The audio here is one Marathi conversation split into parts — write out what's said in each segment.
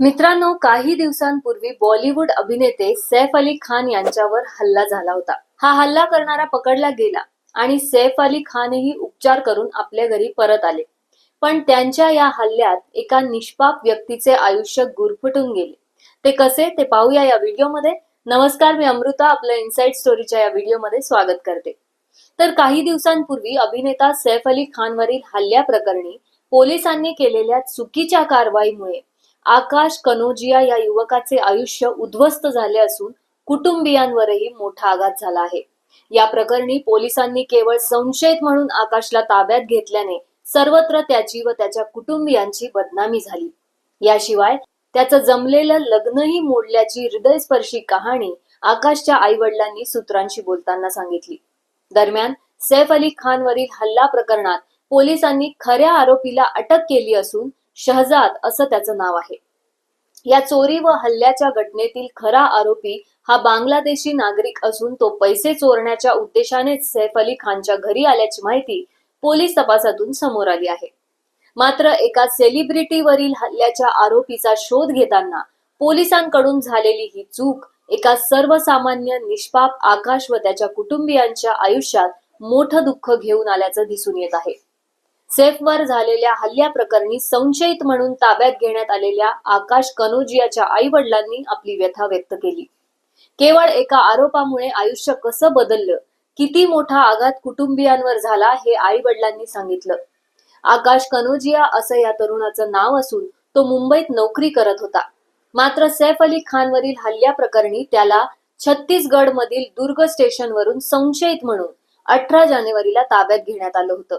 मित्रांनो काही दिवसांपूर्वी बॉलिवूड अभिनेते सैफ अली खान यांच्यावर हल्ला झाला होता. हा हल्ला करणारा पकडला गेला आणि सैफ अली खानही उपचार करून आपल्या घरी परत आले. पण त्यांच्या या हल्ल्यात एका निष्पाप व्यक्तीचे आयुष्य गुरफटून गेले. ते कसे ते पाहूया या व्हिडिओमध्ये. नमस्कार मी अमृता आपल्या इनसाइड स्टोरीच्या या व्हिडिओमध्ये स्वागत करते. तर काही दिवसांपूर्वी अभिनेता सैफ अली खानवरील हल्ल्याप्रकरणी पोलिसांनी केलेल्या चुकीच्या कारवाईमुळे आकाश कनोजिया या युवकाचे आयुष्य उद्ध्वस्त झाले असून कुटुंबियांवरही मोठा आघात झाला आहे. या प्रकरणी पोलिसांनी केवळ संशयित म्हणून आकाशला ताब्यात घेतल्याने सर्वत्र त्याची व त्याच्या कुटुंबियांची बदनामी झाली. याशिवाय त्याचं जमलेलं लग्नही मोडल्याची हृदयस्पर्शी कहाणी आकाशच्या आई वडिलांनी सूत्रांशी बोलताना सांगितली. दरम्यान सैफ अली खानवरील हल्ला प्रकरणात पोलिसांनी खऱ्या आरोपीला अटक केली असून शहजाद असं त्याचं नाव आहे. या चोरी व हल्ल्याच्या घटनेतील खरा आरोपी हा बांगलादेशी नागरिक असून तो पैसे चोरण्याच्या उद्देशानेच सैफ अली खानच्या घरी आल्याची माहिती पोलीस तपासातून समोर आली आहे. मात्र एका सेलिब्रिटीवरील हल्ल्याच्या आरोपीचा शोध घेताना पोलिसांकडून झालेली ही चूक एका सर्वसामान्य निष्पाप आकाश व त्याच्या कुटुंबियांच्या आयुष्यात मोठं दुःख घेऊन आल्याचं दिसून येत आहे. सेफवर झालेल्या हल्ल्याप्रकरणी संशयित म्हणून ताब्यात घेण्यात आलेल्या आकाश कनोजियाच्या आई वडिलांनी आपली व्यथा व्यक्त केली. केवळ एका आरोपामुळे आयुष्य कसं बदललं किती मोठा आघात कुटुंबियांवर झाला हे आई वडिलांनी सांगितलं. आकाश कनोजिया असं या तरुणाचं नाव असून तो मुंबईत नोकरी करत होता. मात्र सैफ अली खानवरील हल्ल्याप्रकरणी त्याला छत्तीसगड मधील दुर्ग स्टेशनवरून संशयित म्हणून अठरा जानेवारीला ताब्यात घेण्यात आलं होतं.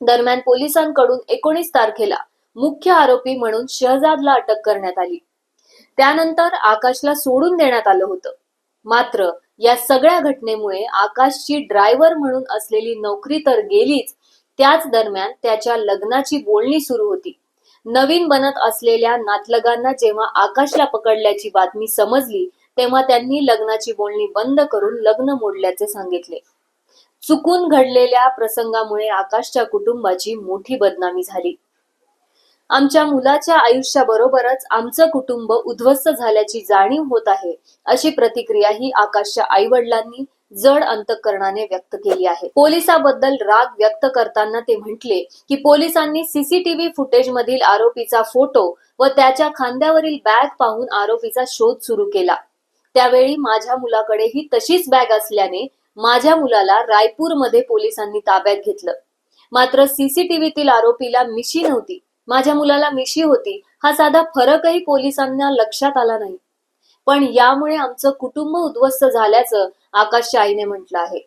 दरम्यान पोलिसांकडून एकोणीस तारखेला मुख्य आरोपी म्हणून शहजादला अटक करण्यात आली. त्यानंतर आकाशला सोडून देण्यात आलं होतं. मात्र या सगळ्या घटनेमुळे आकाशची ड्रायव्हर म्हणून असलेली नोकरी तर गेलीच त्याच दरम्यान त्याच्या लग्नाची बोलणी सुरू होती. नवीन बनत असलेल्या नातलगांना जेव्हा आकाशला पकडल्याची बातमी समजली तेव्हा त्यांनी लग्नाची बोलणी बंद करून लग्न मोडल्याचे सांगितले. चुकून घडलेल्या प्रसंगामुळे आकाशच्या कुटुंबाची मोठी बदनामी झाली. आमच्या मुलाच्या आयुष्याबरोबरच आमचं कुटुंब उद्ध्वस्त झाल्याची जाणीव होत आहे अशी प्रतिक्रिया ही आकाशच्या आई वडिलांनी जड अंतकरणाने व्यक्त केली आहे. पोलिसाबद्दल राग व्यक्त करताना ते म्हटले की पोलिसांनी सीसीटीव्ही फुटेज मधील आरोपीचा फोटो व त्याच्या खांद्यावरील बॅग पाहून आरोपीचा शोध सुरू केला. त्यावेळी माझ्या मुलाकडेही तशीच बॅग असल्याने माझ्या मुलाला रायपूरमध्ये पोलिसांनी ताब्यात घेतलं. मात्र सीसीटीव्हीतील आरोपीला मिशी नव्हती. माझ्या मुलाला मिशी होती. हा साधा फरकही पोलिसांना लक्षात आला नाही. पण यामुळे आमचं कुटुंब उद्ध्वस्त झाल्याचं आकाशच्या आईने म्हटलं आहे.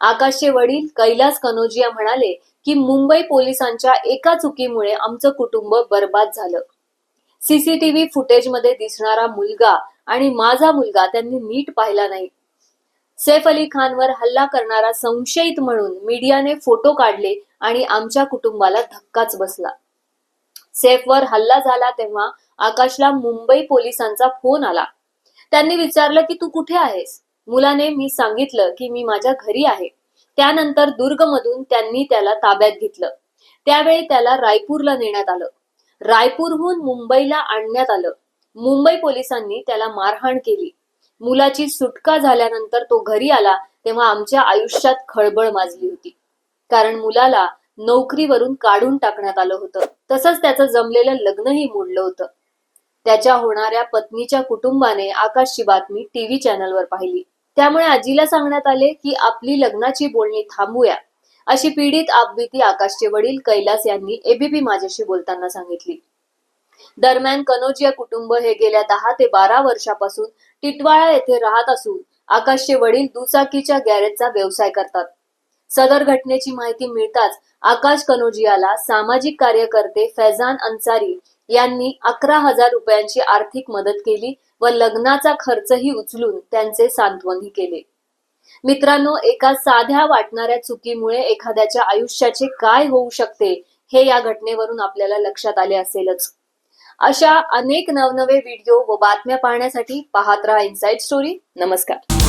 आकाशचे वडील कैलास कनोजिया म्हणाले की मुंबई पोलिसांच्या एका चुकीमुळे आमचं कुटुंब बर्बाद झालं. सीसीटीव्ही फुटेजमध्ये दिसणारा मुलगा आणि माझा मुलगा त्यांनी नीट पाहिला नाही. सैफ अली खानवर हल्ला करणारा संशयित म्हणून मीडियाने फोटो काढले आणि आमच्या कुटुंबाला धक्काच बसला. सैफवर हल्ला झाला तेव्हा आकाशला मुंबई पोलिसांचा फोन आला. त्यांनी विचारलं की तू कुठे आहेस? मुलाने मी सांगितलं की मी माझ्या घरी आहे. त्यानंतर दुर्गमधून त्यांनी त्याला ताब्यात घेतलं. त्यावेळी त्याला रायपूरला नेण्यात आलं. रायपूरहून मुंबईला आणण्यात आलं. मुंबई पोलिसांनी त्याला मारहाण केली. मुलाची सुटका झाल्यानंतर तो घरी आला तेव्हा आमच्या आयुष्यात खळबळ माजली होती. कारण मुलाला नोकरीवरून काढून टाकण्यात आलं होतं. तसंच त्याचं जमलेलं लग्नही मोडलं होतं. त्याच्या होणाऱ्या पत्नीच्या कुटुंबाने आकाशची बातमी टीव्ही चॅनलवर पाहिली. त्यामुळे आजीला सांगण्यात आले की आपली लग्नाची बोलणी थांबूया. अशी पीडित आपबीती आकाशचे वडील कैलास यांनी एबीपी माझ्याशी बोलताना सांगितली. दरम्यान कनोजिया कुटुंब हे गेल्या दहा ते बारा वर्षापासून टिटवाळा येथे राहत असून आकाशचे वडील दुचाकीच्या गॅरेजचा व्यवसाय करतात. सदर घटनेची माहिती मिळताच आकाश कनोजियाला सामाजिक कार्यकर्ते फैजान अन्सारी यांनी अकरा हजार रुपयांची आर्थिक मदत केली व लग्नाचा खर्चही उचलून त्यांचे सांत्वनही केले. मित्रांनो एका साध्या वाटणाऱ्या चुकीमुळे एखाद्याच्या आयुष्याचे काय होऊ शकते हे या घटनेवरून आपल्याला लक्षात आले असेलच. अशा अनेक नवनवे व्हिडिओ व बातम्या पाहण्यासाठी पाहत राहा इनसाइड स्टोरी नमस्कार.